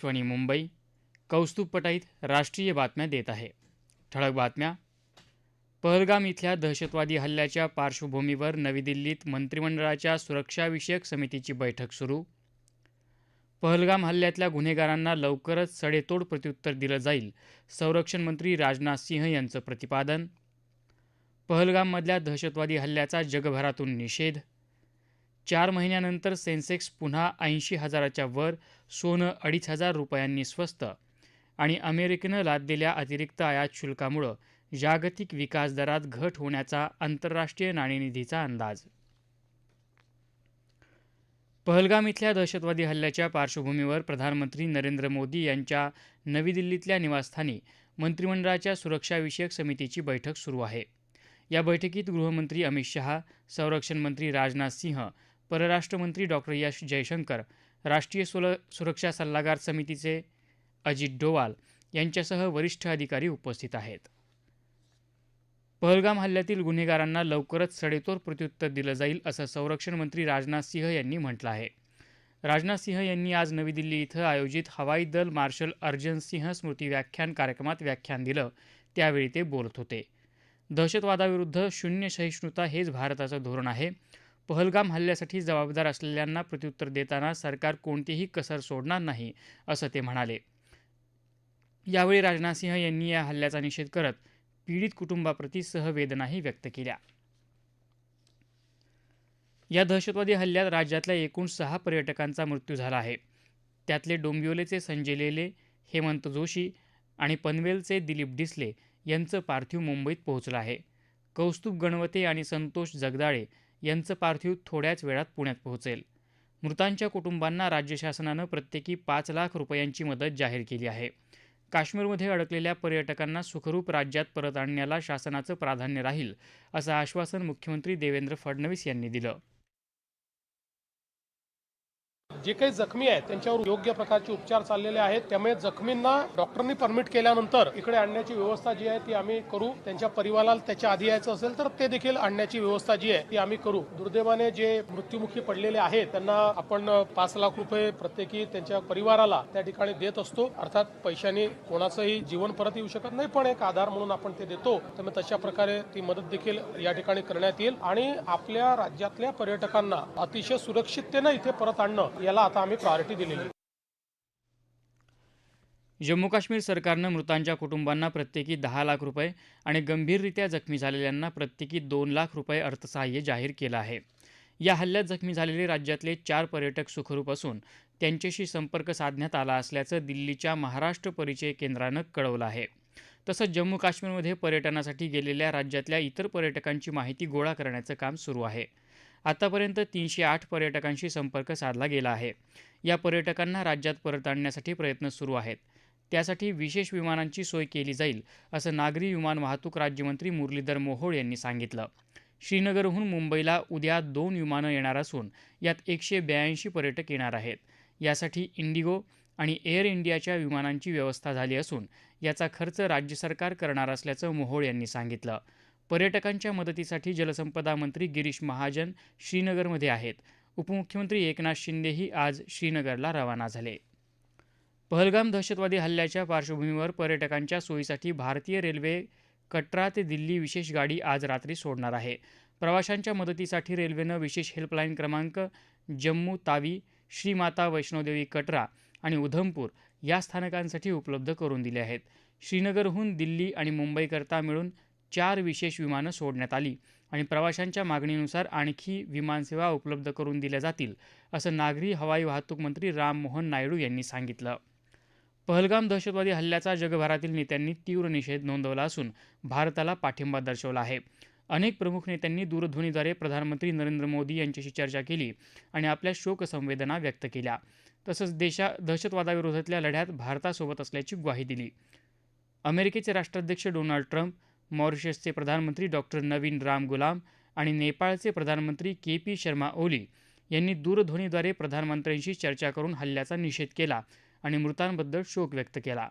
आकाशवाणी मुंबई कौस्तुभ पटाईत राष्ट्रीय बातम्या देत आहे. ठळक बातम्या. पहलगाम इथल्या दहशतवादी हल्ल्याच्या पार्श्वभूमीवर नवी दिल्लीत मंत्रिमंडळाच्या सुरक्षाविषयक समितीची बैठक सुरू. पहलगाम हल्ल्यातल्या गुन्हेगारांना लवकरच सडेतोड प्रत्युत्तर दिलं जाईल संरक्षण मंत्री राजनाथ सिंह यांचं प्रतिपादन. पहलगाममधल्या दहशतवादी हल्ल्याचा जगभरातून निषेध. चार महिन्यानंतर सेन्सेक्स पुन्हा ऐंशी हजाराच्या वर सोनं अडीच हजार रुपयांनी स्वस्त. आणि अमेरिकेनं लादलेल्या अतिरिक्त आयात शुल्कामुळं जागतिक विकास दरात घट होण्याचा आंतरराष्ट्रीय नाणेनिधीचा अंदाज. पहलगाम इथल्या दहशतवादी हल्ल्याच्या पार्श्वभूमीवर प्रधानमंत्री नरेंद्र मोदी यांच्या नवी दिल्लीतल्या निवासस्थानी मंत्रिमंडळाच्या सुरक्षाविषयक समितीची बैठक सुरू आहे. या बैठकीत गृहमंत्री अमित शहा संरक्षण मंत्री राजनाथ सिंह परराष्ट्रमंत्री डॉक्टर यश जयशंकर राष्ट्रीय सुल सुरक्षा सल्लागार समितीचे अजित डोवाल यांच्यासह वरिष्ठ अधिकारी उपस्थित आहेत. पहलगाम हल्ल्यातील गुन्हेगारांना लवकरच सडेतोड प्रत्युत्तर दिलं जाईल असं संरक्षण मंत्री राजनाथ सिंह यांनी म्हटलं आहे. राजनाथ सिंह यांनी आज नवी दिल्ली इथं आयोजित हवाई दल मार्शल अर्जन सिंह स्मृती व्याख्यान कार्यक्रमात व्याख्यान दिलं. त्यावेळी ते बोलत होते. दहशतवादाविरुद्ध शून्य सहिष्णुता हेच भारताचं धोरण आहे. पहलगाम हल्ल्यासाठी जबाबदार असलेल्यांना प्रत्युत्तर देताना सरकार कोणतीही कसर सोडणार नाही असं ते म्हणाले. यावेळी राजनाथ सिंह यांनी या हल्ल्याचा निषेध करत पीडित कुटुंबाप्रती सहवेदनाही व्यक्त केल्या. या दहशतवादी हल्ल्यात राज्यातल्या एकूण सहा पर्यटकांचा मृत्यू झाला आहे. त्यातले डोंबिवलीचे संजय लेले हेमंत जोशी आणि पनवेलचे दिलीप डिसले यांचं पार्थिव मुंबईत पोहोचलं आहे. कौस्तुभ गणवते आणि संतोष जगदाळे यांचं पार्थिव थोड्याच वेळात पुण्यात पोहोचेल. मृतांच्या कुटुंबांना राज्य शासनानं प्रत्येकी पाच लाख रुपयांची मदत जाहीर केली आहे. काश्मीरमध्ये अडकलेल्या पर्यटकांना सुखरूप राज्यात परत आणण्याला शासनाचं प्राधान्य राहील असं आश्वासन मुख्यमंत्री देवेंद्र फडणवीस यांनी दिलं. जे काही जखमी आहेत त्यांच्यावर योग्य प्रकारचे उपचार चाललेले आहेत. त्यामुळे जखमींना डॉक्टरनी परमिट केल्यानंतर इकडे आणण्याची व्यवस्था जी आहे ती आम्ही करू. त्यांच्या परिवाराला त्याच्या आधी यायचं असेल तर ते देखील आणण्याची व्यवस्था जी आहे ती आम्ही करू. दुर्दैवाने जे मृत्युमुखी पडलेले आहेत त्यांना आपण पाच लाख रुपये प्रत्येकी त्यांच्या परिवाराला त्या ठिकाणी देत असतो. अर्थात पैशाने कोणाचंही जीवन परत येऊ शकत नाही पण एक आधार म्हणून आपण ते देतो. त्यामुळे तशा प्रकारे ती मदत देखील या ठिकाणी करण्यात येईल. आणि आपल्या राज्यातल्या पर्यटकांना अतिशय सुरक्षिततेनं इथे परत आणणं याला आता आम्ही प्रायोरिटी दिलेली जम्मू काश्मीर सरकारनं मृतांच्या कुटुंबांना प्रत्येकी दहा लाख रुपये आणि गंभीररित्या जखमी झालेल्यांना प्रत्येकी दोन लाख रुपये अर्थसहाय्य जाहीर केलं आहे. या हल्ल्यात जखमी झालेले राज्यातले चार पर्यटक सुखरूप असून त्यांच्याशी संपर्क साधण्यात आला असल्याचं दिल्लीच्या महाराष्ट्र परिचय केंद्रानं कळवलं आहे. तसंच जम्मू काश्मीरमध्ये पर्यटनासाठी गेलेल्या राज्यातल्या इतर पर्यटकांची माहिती गोळा करण्याचं काम सुरू आहे. आतापर्यंत तीनशे आठ पर्यटकांशी संपर्क साधला गेला आहे. या पर्यटकांना राज्यात परत आणण्यासाठी प्रयत्न सुरू आहेत. त्यासाठी विशेष विमानांची सोय केली जाईल असं नागरी विमान वाहतूक राज्यमंत्री मुरलीधर मोहोळ यांनी सांगितलं. श्रीनगरहून मुंबईला उद्या दोन विमानं येणार असून यात एकशे ब्याऐंशी पर्यटक येणार आहेत. यासाठी इंडिगो आणि एअर इंडियाच्या विमानांची व्यवस्था झाली असून याचा खर्च राज्य सरकार करणार असल्याचं मोहोळ यांनी सांगितलं. पर्यटकांच्या मदतीसाठी जलसंपदा मंत्री गिरीश महाजन श्रीनगरमध्ये आहेत. उपमुख्यमंत्री एकनाथ शिंदेही आज श्रीनगरला रवाना झाले. पहलगाम दहशतवादी हल्ल्याच्या पार्श्वभूमीवर पर्यटकांच्या सोयीसाठी भारतीय रेल्वे कटरा ते दिल्ली विशेष गाडी आज रात्री सोडणार आहे. प्रवाशांच्या मदतीसाठी रेल्वेनं विशेष हेल्पलाईन क्रमांक जम्मू तावी श्रीमाता वैष्णोदेवी कटरा आणि उधमपूर या स्थानकांसाठी उपलब्ध करून दिले आहेत. श्रीनगरहून दिल्ली आणि मुंबईकरता मिळून चार विशेष विमानं सोडण्यात आली आणि प्रवाशांच्या मागणीनुसार आणखी विमानसेवा उपलब्ध करून दिल्या जातील असं नागरी हवाई वाहतूक मंत्री राममोहन नायडू यांनी सांगितलं. पहलगाम दहशतवादी हल्ल्याचा जगभरातील नेत्यांनी तीव्र निषेध नोंदवला असून भारताला पाठिंबा दर्शवला आहे. अनेक प्रमुख नेत्यांनी दूरध्वनीद्वारे प्रधानमंत्री नरेंद्र मोदी यांच्याशी चर्चा केली आणि आपल्या शोकसंवेदना व्यक्त केल्या. तसंच देशा दहशतवादाविरोधातल्या लढ्यात भारतासोबत असल्याची ग्वाही दिली. अमेरिकेचे राष्ट्राध्यक्ष डोनाल्ड ट्रम्प मॉरिशसचे प्रधानमंत्री डॉक्टर नवीन राम गुलाम आणि नेपाळचे प्रधानमंत्री के पी शर्मा ओली यांनी दूरध्वनीद्वारे प्रधानमंत्र्यांशी चर्चा करून हल्ल्याचा निषेध केला आणि मृतांबद्दल शोक व्यक्त केला.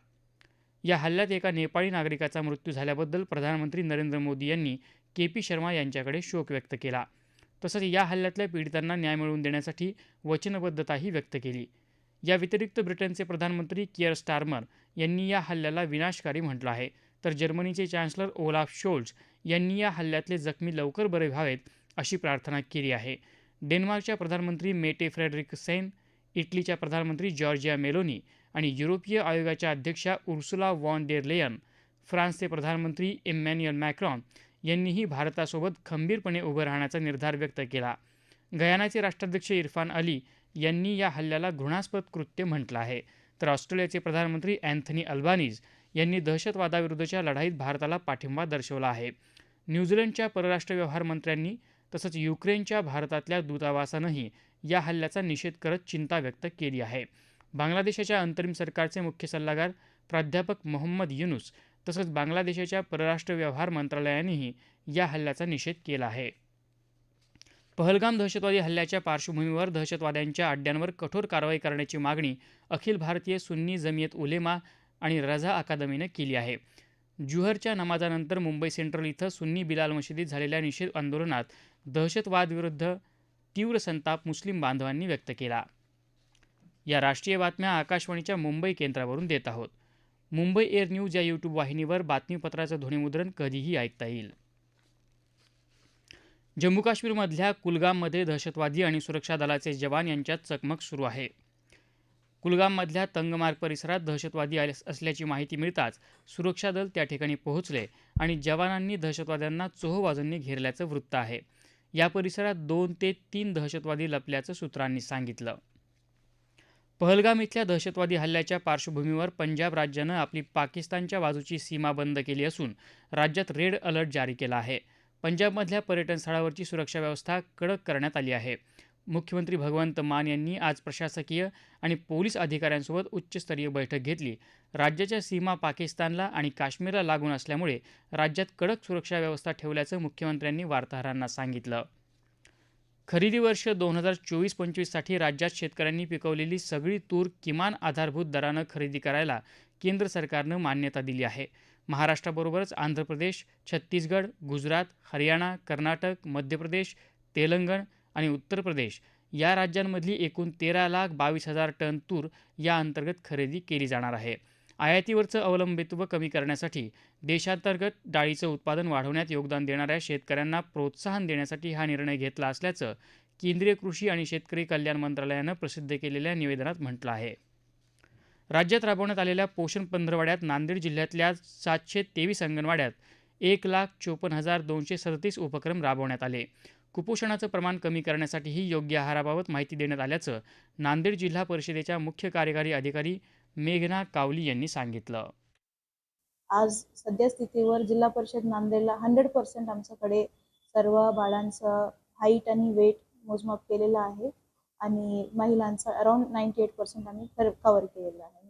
या हल्ल्यात एका नेपाळी नागरिकाचा मृत्यू झाल्याबद्दल प्रधानमंत्री नरेंद्र मोदी यांनी के पी शर्मा यांच्याकडे शोक व्यक्त केला. तसंच या हल्ल्यातल्या पीडितांना न्याय मिळवून देण्यासाठी वचनबद्धताही व्यक्त केली. या व्यतिरिक्त ब्रिटनचे प्रधानमंत्री किअर स्टारमर यांनी या हल्ल्याला विनाशकारी म्हटलं आहे. तर जर्मनीचे चान्सलर ओलाफ शोल्ज यांनी या हल्ल्यातले जखमी लवकर बरे व्हावेत अशी प्रार्थना केली आहे. डेन्मार्कच्या प्रधानमंत्री मेटे फ्रेडरिक सेन इटलीच्या प्रधानमंत्री जॉर्जिया मेलोनी आणि युरोपीय आयोगाच्या अध्यक्षा उर्सुला वॉन डेर लेयन फ्रान्सचे प्रधानमंत्री इमॅन्युअल मॅक्रॉन यांनीही भारतासोबत खंबीरपणे उभं राहण्याचा निर्धार व्यक्त केला. गयानाचे राष्ट्राध्यक्ष इरफान अली यांनी या हल्ल्याला घृणास्पद कृत्य म्हटलं आहे. तर ऑस्ट्रेलियाचे प्रधानमंत्री अँथनी अल्बानीज यांनी दहशतवादाविरुद्धच्या लढाईत भारताला पाठिंबा दर्शवला आहे. न्यूझीलंडच्या परराष्ट्र व्यवहार मंत्र्यांनी तसंच युक्रेनच्या भारतातल्या दूतावासानंही या हल्ल्याचा निषेध करत चिंता व्यक्त केली आहे. बांगलादेशाच्या अंतरिम सरकारचे मुख्य सल्लागार प्राध्यापक मोहम्मद युनुस तसंच बांगलादेशाच्या परराष्ट्र व्यवहार मंत्रालयानेही या हल्ल्याचा निषेध केला आहे. पहलगाम दहशतवादी हल्ल्याच्या पार्श्वभूमीवर दहशतवाद्यांच्या अड्ड्यांवर कठोर कारवाई करण्याची मागणी अखिल भारतीय सुन्नी जमियत उलेमा आणि रझा अकादमीनं केली आहे. जुहरच्या नमाजानंतर मुंबई सेंट्रल इथं सुन्नी बिलाल मशिदीत झालेल्या निषेध आंदोलनात दहशतवादविरुद्ध तीव्र संताप मुस्लिम बांधवांनी व्यक्त केला. या राष्ट्रीय बातम्या आकाशवाणीच्या मुंबई केंद्रावरून देत आहोत. मुंबई एअर न्यूज या यूट्यूब वाहिनीवर बातमीपत्राचं ध्वनिमुद्रण कधीही ऐकता येईल. जम्मू काश्मीरमधल्या कुलगाममध्ये दहशतवादी आणि सुरक्षा दलाचे जवान यांच्यात चकमक सुरू आहे. कुलगाममधल्या तंगमार्ग परिसरात दहशतवादी आले- असल्याची माहिती मिळताच सुरक्षा दल त्या ठिकाणी पोहोचले आणि जवानांनी दहशतवाद्यांना चोहबाजूंनी घेरल्याचं वृत्त आहे. या परिसरात दोन ते तीन दहशतवादी लपल्याचं सूत्रांनी सांगितलं. पहलगाम इथल्या दहशतवादी हल्ल्याच्या पार्श्वभूमीवर पंजाब राज्यानं आपली पाकिस्तानच्या बाजूची सीमा बंद केली असून राज्यात रेड अलर्ट जारी केला आहे. पंजाबमधल्या पर्यटन स्थळावरची सुरक्षा व्यवस्था कडक करण्यात आली आहे. मुख्यमंत्री भगवंत मान यांनी आज प्रशासकीय आणि पोलीस अधिकाऱ्यांसोबत उच्चस्तरीय बैठक घेतली. राज्याच्या सीमा पाकिस्तानला आणि काश्मीरला लागून असल्यामुळे राज्यात कडक सुरक्षा व्यवस्था ठेवल्याचं मुख्यमंत्र्यांनी वार्ताहरांना सांगितलं. खरेदी वर्ष दोन हजार चोवीस पंचवीससाठी राज्यात शेतकऱ्यांनी पिकवलेली सगळी तूर किमान आधारभूत दरानं खरेदी करायला केंद्र सरकारनं मान्यता दिली आहे. महाराष्ट्राबरोबरच आंध्र प्रदेश छत्तीसगड गुजरात हरियाणा कर्नाटक मध्य प्रदेश तेलंगण आणि उत्तर प्रदेश या राज्यांमधली एकूण तेरा लाख बावीस हजार टन तूर या अंतर्गत खरेदी केली जाणार आहे. आयातीवरचं अवलंबित्व कमी करण्यासाठी देशांतर्गत डाळीचं उत्पादन वाढवण्यात योगदान देणाऱ्या शेतकऱ्यांना प्रोत्साहन देण्यासाठी हा निर्णय घेतला असल्याचं केंद्रीय कृषी आणि शेतकरी कल्याण मंत्रालयानं प्रसिद्ध केलेल्या निवेदनात म्हटलं आहे. राज्यात राबवण्यात आलेल्या पोषण पंधरवाड्यात नांदेड जिल्ह्यातल्या सातशे तेवीस अंगणवाड्यात एक लाख चोपन्न हजार दोनशे सदतीस उपक्रम राबवण्यात आले. कुपोषणाचं प्रमाण कमी करण्यासाठीही योग्य आहाराबाबत माहिती देण्यात आल्याचं नांदेड जिल्हा परिषदेच्या मुख्य कार्यकारी अधिकारी मेघना कावली यांनी सांगितलं. आज सद्यस्थितीवर जिल्हा परिषद नांदेडला हंड्रेड पर्सेंट आमच्याकडे सर्व बाळांचं हाईट आणि वेट मोजमाप केलेलं आहे आणि महिलांचं अराउंड नाईन्टी एट पर्सेंट आम्ही कव्हर केलेलं आहे.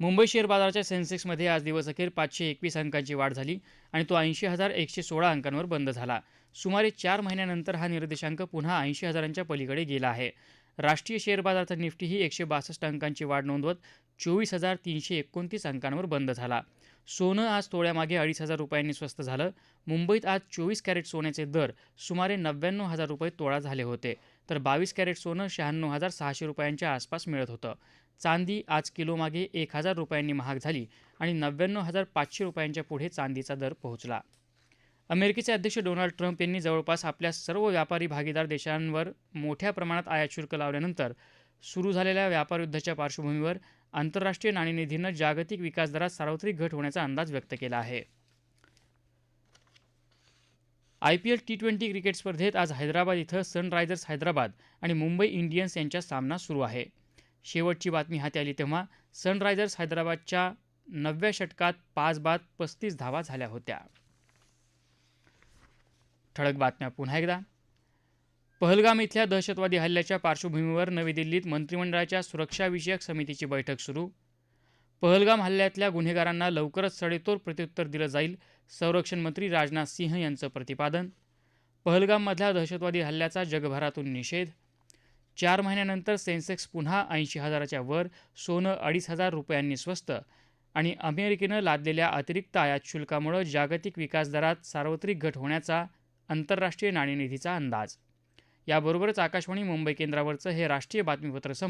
मुंबई शेअर बाजाराच्या सेन्सेक्समध्ये आज दिवसअखेर पाचशे एकवीस अंकांची वाढ झाली आणि तो ऐंशी हजार एकशे सोळा अंकांवर बंद झाला. सुमारे चार महिन्यानंतर हा निर्देशांक पुन्हा ऐंशी हजारांच्या पलीकडे गेला आहे. राष्ट्रीय शेअर बाजाराचा निफ्टीही एकशे बासष्ट अंकांची वाढ नोंदवत चोवीस हजार तीनशे एकोणतीस अंकांवर बंद झाला. सोनं आज तोळ्यामागे अडीच हजार रुपयांनी स्वस्त झालं. मुंबईत आज चोवीस कॅरेट सोन्याचे दर सुमारे नव्याण्णव हजार रुपये तोळा झाले होते. तर बावीस कॅरेट सोनं शहाण्णव हजार सहाशे रुपयांच्या आसपास मिळत होतं. चांदी आज किलोमागे एक हजार रुपयांनी महाग झाली आणि नव्याण्णव हजार पाचशे रुपयांच्या पुढे चांदीचा दर पोहोचला. अमेरिकेचे अध्यक्ष डोनाल्ड ट्रम्प यांनी जवळपास आपल्या सर्व व्यापारी भागीदार देशांवर मोठ्या प्रमाणात आयात शुल्क लावल्यानंतर सुरू झालेल्या व्यापार युद्धाच्या पार्श्वभूमीवर आंतरराष्ट्रीय नाणेनिधीनं जागतिक विकास दरात सार्वत्रिक घट होण्याचा अंदाज व्यक्त केला आहे. I P L T twenty cricket स्पर्धेत आज हैदराबाद इथं सनरायझर्स हैदराबाद आणि मुंबई इंडियन्स यांचा सामना सुरू आहे. शेवटची बातमी हाती आली तेव्हा सनरायझर्स हैदराबादच्या नवव्या षटकात पाच बाद पस्तीस धावा झाल्या होत्या. ठळक बातम्या पुन्हा एकदा. पहलगाम इथल्या दहशतवादी हल्ल्याच्या पार्श्वभूमीवर नवी दिल्लीत मंत्रिमंडळाच्या सुरक्षाविषयक समितीची बैठक सुरू. पहलगाम हल्ल्यातल्या गुन्हेगारांना लवकरच सडेतोड प्रत्युत्तर दिलं जाईल संरक्षण मंत्री राजनाथ सिंह यांचं प्रतिपादन. पहलगाममधल्या दहशतवादी हल्ल्याचा जगभरातून निषेध. चार महिन्यानंतर सेन्सेक्स पुन्हा ऐंशी हजाराच्या वर सोनं अडीच हजार रुपयांनी स्वस्त आणि अमेरिकेनं लादलेल्या अतिरिक्त आयात शुल्कामुळे जागतिक विकास दरात सार्वत्रिक घट होण्याचा आंतरराष्ट्रीय नाणेनिधीचा अंदाज. याबरोबरच आकाशवाणी मुंबई केंद्रावरचं हे राष्ट्रीय बातमीपत्र संपलं.